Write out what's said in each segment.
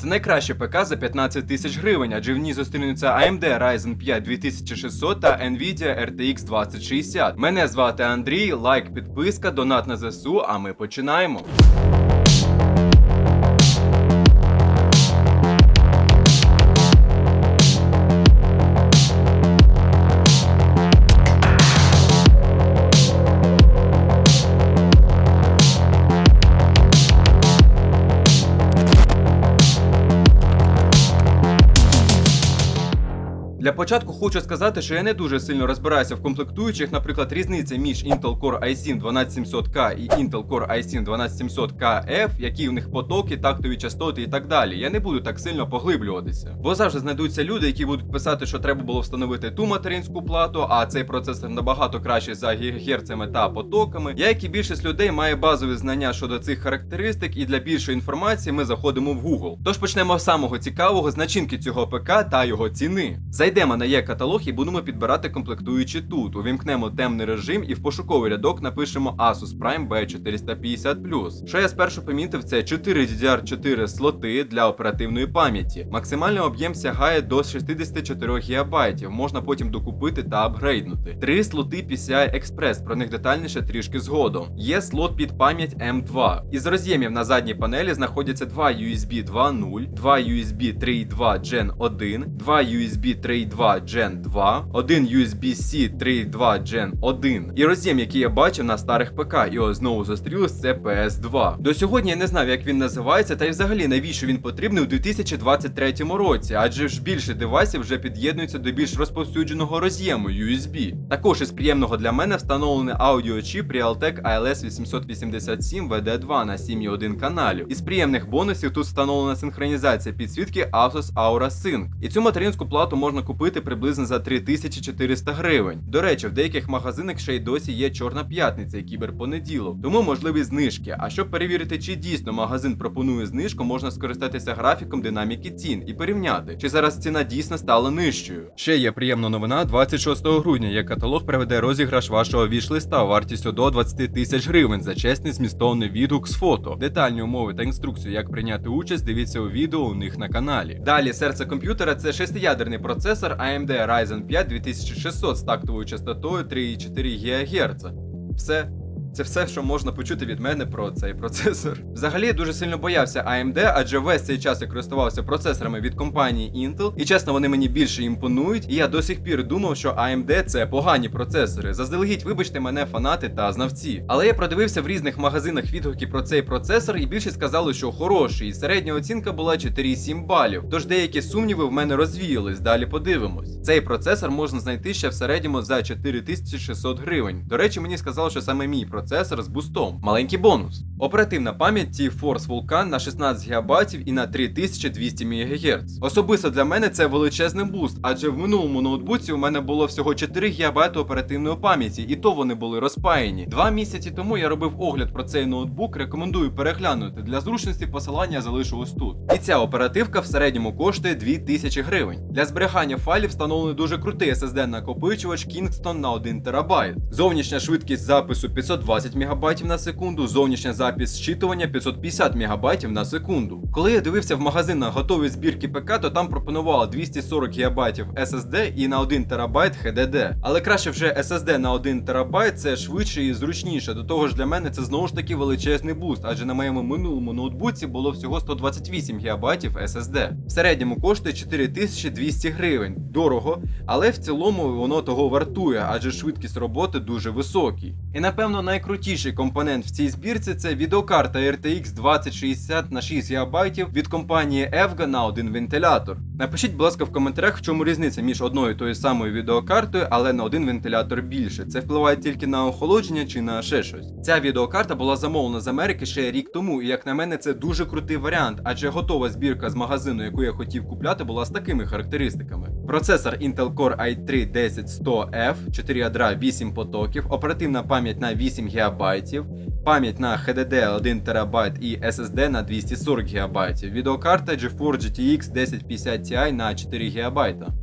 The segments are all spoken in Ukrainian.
Це найкраще ПК за 15 тисяч гривень, адже в ній зустрінуться AMD Ryzen 5 2600 та Nvidia RTX 2060. Мене звати Андрій, лайк, підписка, донат на ЗСУ, а ми починаємо. Для початку хочу сказати, що я не дуже сильно розбираюся в комплектуючих, наприклад, різниця між Intel Core i7 12700K і Intel Core i7 12700KF, які в них потоки, тактові частоти і так далі. Я не буду так сильно поглиблюватися. Бо завжди знайдуться люди, які будуть писати, що треба було встановити ту материнську плату, а цей процесор набагато кращий за гігагерцями та потоками. Я, як і більшість людей, маю базові знання щодо цих характеристик, і для більшої інформації ми заходимо в Google. Тож почнемо з самого цікавого з начинки цього ПК та його ціни. Зайдемо на є каталог і будемо підбирати комплектуючі тут. Увімкнемо темний режим і в пошуковий рядок напишемо Asus Prime B450. Що я спершу помітив, це 4 DDR4 слоти для оперативної пам'яті. Максимальний об'єм сягає до 64 ГБ, можна потім докупити та апгрейднути. Три слоти PCI Express, про них детальніше трішки згодом. Є слот під пам'ять M2. Із роз'ємів на задній панелі знаходяться два USB 2.0, два USB 3.2 Gen 1, два USB 3.2 Gen 2, один USB-C 3.2 Gen 1 і роз'єм, який я бачив на старих ПК, ось знову зустрілось це PS2. До сьогодні я не знав, як він називається, та й взагалі навіщо він потрібний у 2023 році, адже ж більше девайсів вже під'єднуються до більш розповсюдженого роз'єму USB. Також із приємного для мене встановлений аудіочіп Realtek ALS 887 VD2 на 7.1 каналів. Із приємних бонусів тут встановлена синхронізація підсвітки Asus Aura Sync. І цю материнську плату можна купити приблизно за 3400 гривень. До речі, в деяких магазинах ще й досі є чорна п'ятниця і кіберпонеділок, тому можливі знижки. А щоб перевірити, чи дійсно магазин пропонує знижку, можна скористатися графіком динаміки цін і порівняти, чи зараз ціна дійсно стала нижчою. Ще є приємна новина. 26 грудня є каталог проведе розіграш вашого віш-листа вартістю до 20 тисяч гривень за чесний змістовний відгук з фото. Детальні умови та інструкцію, як прийняти участь, дивіться у відео у них на каналі. Далі серце комп'ютера це шестиядерний процесор AMD Ryzen 5 2600 з тактовою частотою 3,4 ГГц. Все. Це все, що можна почути від мене про цей процесор. Взагалі дуже сильно боявся AMD, адже весь цей час я користувався процесорами від компанії Intel, і чесно, вони мені більше імпонують. І я до сих пір думав, що AMD це погані процесори. Заздалегідь, вибачте мене, фанати та знавці. Але я продивився в різних магазинах відгуки про цей процесор, і більше сказали, що хороший. І середня оцінка була 4,7 балів. Тож деякі сумніви в мене розвіялись. Далі подивимось. Цей процесор можна знайти ще в середньому за 4600 гривень. До речі, мені сказали, що саме мій процесор з бустом. Маленький бонус. Оперативна пам'ять T-Force Vulkan на 16 ГБ і на 3200 МГц. Особисто для мене це величезний буст, адже в минулому ноутбуці у мене було всього 4 ГБ оперативної пам'яті, і то вони були розпаяні. Два місяці тому я робив огляд про цей ноутбук. Рекомендую переглянути. Для зручності посилання залишу ось тут. І ця оперативка в середньому коштує 2000 гривень. Для зберігання файлів встановлений дуже крутий SSD накопичувач Kingston на 1 ТБ. Зовнішня швидкість запису 520 МБ на секунду, зовнішня запис зчитування 550 МБ на секунду. Коли я дивився в магазинах готові збірки ПК, то там пропонували 240 ГБ SSD і на 1 ТБ HDD. Але краще вже SSD на 1 ТБ це швидше і зручніше. До того ж для мене це знову ж таки величезний буст, адже на моєму минулому ноутбуці було всього 128 ГБ SSD. В середньому коштує 4200 гривень. Дорого, але в цілому воно того вартує, адже швидкість роботи дуже високий. І напевно найкрутіший компонент в цій збірці це відеокарта RTX 2060 на 6 ГБ від компанії EVGA на один вентилятор. Напишіть, будь ласка, в коментарях, в чому різниця між одною тою самою відеокартою, але на один вентилятор більше. Це впливає тільки на охолодження чи на ще щось. Ця відеокарта була замовлена з Америки ще рік тому, і як на мене, це дуже крутий варіант, адже готова збірка з магазину, яку я хотів купляти, була з такими характеристиками. Процесор Intel Core i3 10100F, 4 ядра 8 потоків, оперативна пам'ять на 8 ГБ, пам'ять на HDD 1 ТБ і SSD на 240 ГБ, відеокарта GeForce GTX 1050 Ti на 4 ГБ.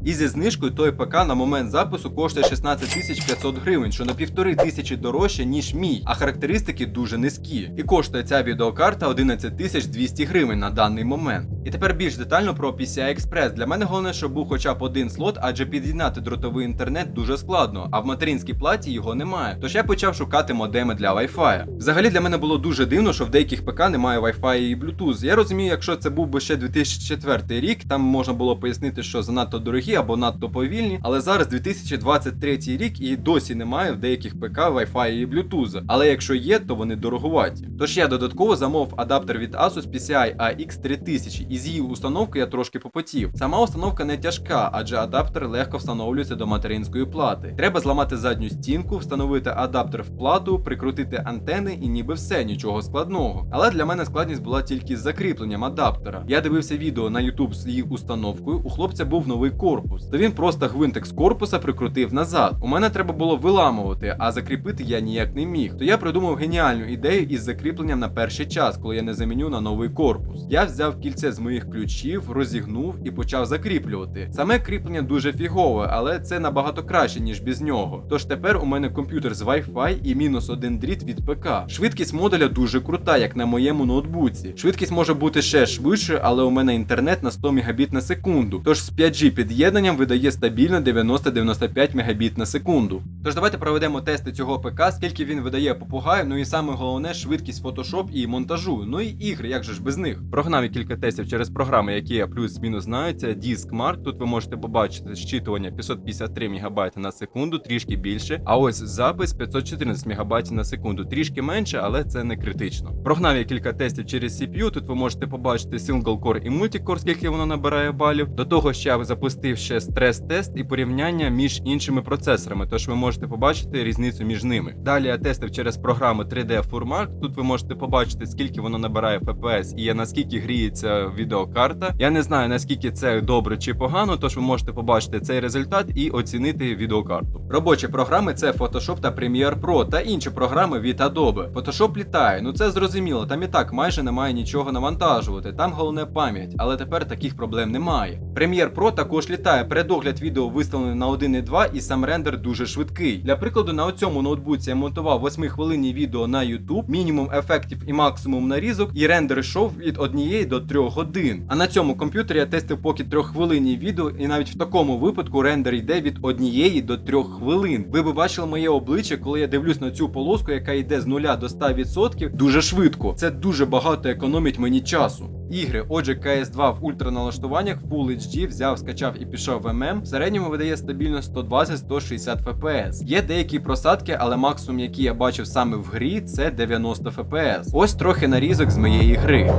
І зі знижкою той ПК на момент запису коштує 16 500 гривень, що на півтори тисячі дорожче, ніж мій, а характеристики дуже низькі. І коштує ця відеокарта 11 200 гривень на даний момент. І тепер більш детально про PCI Express. Для мене головне, щоб був хоча б один слот, адже під'єднати дротовий інтернет дуже складно, а в материнській платі його немає. Тож я почав шукати модеми для Wi-Fi. Взагалі для мене було дуже дивно, що в деяких ПК немає Wi-Fi і Bluetooth. Я розумію, якщо це був би ще 2004 рік, там можна було пояснити, що занадто дорогі або надто повільні. Але зараз 2023 рік і досі немає в деяких ПК Wi-Fi і Bluetooth. Але якщо є, то вони дороговаті. Тож я додатково замовив адаптер від Asus PCI AX3000 і з її установки я трошки попотів. Сама установка не тяжка, адже адаптер легко встановлюється до материнської плати. Треба зламати задню стінку, встановити адаптер в плату, прикрутити антени і ніби все, нічого складного. Але для мене складність була тільки з закріпленням адаптера. Я дивився відео на YouTube з її установкою. У хлопця був новий корпус. То він просто гвинтик з корпуса прикрутив назад. У мене треба було виламувати, а закріпити я ніяк не міг. То я придумав геніальну ідею із закріпленням на перший час, коли я не заміню на новий корпус. Я взяв кільце з моїх ключів, розігнув і почав закріплювати. Саме кріплення дуже фігове, але це набагато краще, ніж без нього. Тож тепер у мене комп'ютер з Wi-Fi і мінус один дріт від ПК. Швидкість модуля дуже крута, як на моєму ноутбуці. Швидкість може бути ще швидше, але у мене інтернет на 100 Мбіт на секунду. Тож з 5G під'єднанням видає стабільно 90-95 Мбіт на секунду. Тож давайте проведемо тести цього ПК, скільки він видає попугаю, ну і саме головне швидкість Photoshop і монтажу. Ну і ігри, як же ж без них. Прогнав я кілька тестів через програми, які я плюс-мінус знаю. Це Diskmark. Тут ви можете побачити зчитування 553 МБ на секунду, трішки більше. А ось запис 514 МБ на секунду, трішки менше, але це не критично. Прогнав я кілька тестів через CPU. Тут ви можете побачити Single Core і Multicore, скільки воно набирає балів. До того ж, я запустив ще стрес-тест і порівняння між іншими процесорами, тож ви можете побачити різницю між ними. Далі я тестив через програму 3D Furmark. Тут ви можете побачити, скільки воно набирає FPS і наскільки гріється відеокарта. Я не знаю наскільки це добре чи погано, тож ви можете побачити цей результат і оцінити відеокарту. Робочі програми це Photoshop та Premiere Pro та інші програми від Adobe. Photoshop літає, ну це зрозуміло. Там і так майже немає нічого навантажувати. Там головне пам'ять, але тепер таких проблем немає. Premiere Pro також літає. Передогляд відео виставлений на 1.2 і сам рендер дуже швидкий. Для прикладу, на цьому ноутбуці я монтував 8 хвилинні відео на YouTube, мінімум ефектів і максимум нарізок, і рендер йшов від 1 до 3 годин. А на цьому комп'ютері я тестив поки 3 хвилинні відео, і навіть в такому випадку рендер йде від 1 до 3 хвилин. Ви б бачили моє обличчя, коли я дивлюсь на цю полоску, яка йде з 0 до 100% дуже швидко. Це дуже багато економить мені часу. Ігри, отже, CS2 в ультраналаштуваннях Full HD взяв, скачав і пішов в ММ. В середньому видає стабільно 120-160 FPS. Є деякі просадки, але максимум, який я бачив саме в грі, це 90 FPS. Ось трохи нарізок з моєї гри.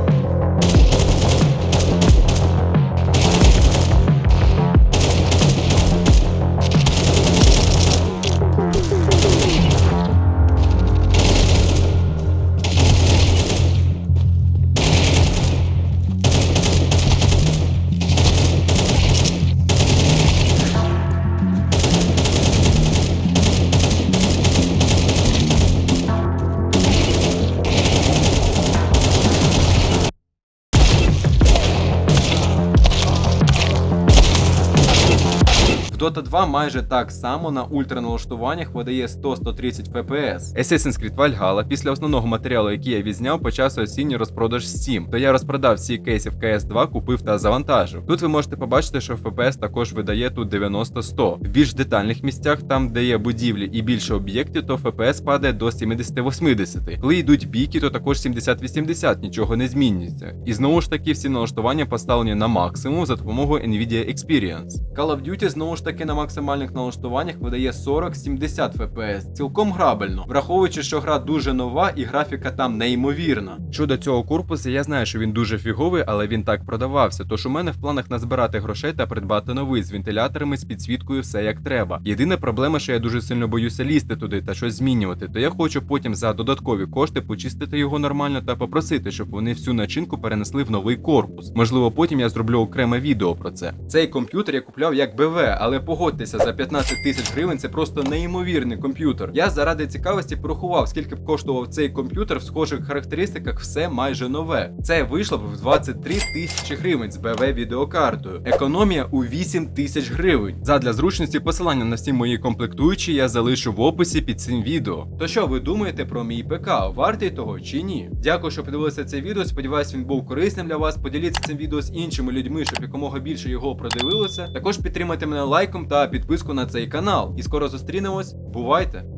В Dota 2 майже так само на ультраналаштуваннях видає 100-130 FPS. Assassin's Creed Valhalla після основного матеріалу, який я відзняв, почався осінній розпродаж Steam. То я розпродав всі кейси в CS2, купив та завантажив. Тут ви можете побачити, що FPS також видає тут 90-100. В більш детальних місцях, там де є будівлі і більше об'єктів, то FPS падає до 70-80. Коли йдуть бійки, то також 70-80, нічого не змінюється. І знову ж таки всі налаштування поставлені на максимум за допомогою Nvidia Experience. Call of Duty знову ж таки на максимальних налаштуваннях видає 40-70 FPS. Цілком грабельно, враховуючи, що гра дуже нова і графіка там неймовірна. Щодо цього корпусу, я знаю, що він дуже фіговий, але він так продавався. Тож у мене в планах назбирати грошей та придбати новий з вентиляторами, з підсвіткою, все як треба. Єдина проблема, що я дуже сильно боюся лізти туди та щось змінювати. То я хочу потім за додаткові кошти почистити його нормально та попросити, щоб вони всю начинку перенесли в новий корпус. Можливо, потім я зроблю окреме відео про це. Цей комп'ютер я купляв як БВ, але погодьтеся, за 15 тисяч гривень це просто неймовірний комп'ютер. Я заради цікавості порахував, скільки б коштував цей комп'ютер в схожих характеристиках, все майже нове. Це вийшло б в 23 тисячі гривень з БВ відеокартою. Економія у 8 тисяч гривень. Задля зручності посилання на всі мої комплектуючі я залишу в описі під цим відео. То що ви думаєте про мій ПК? Вартий того чи ні? Дякую, що подивилися це відео. Сподіваюсь, він був корисним для вас. Поділіться цим відео з іншими людьми, щоб якомога більше його продивилося. Також підтримайте мене лайком та підписку на цей канал. І скоро зустрінемось. Бувайте!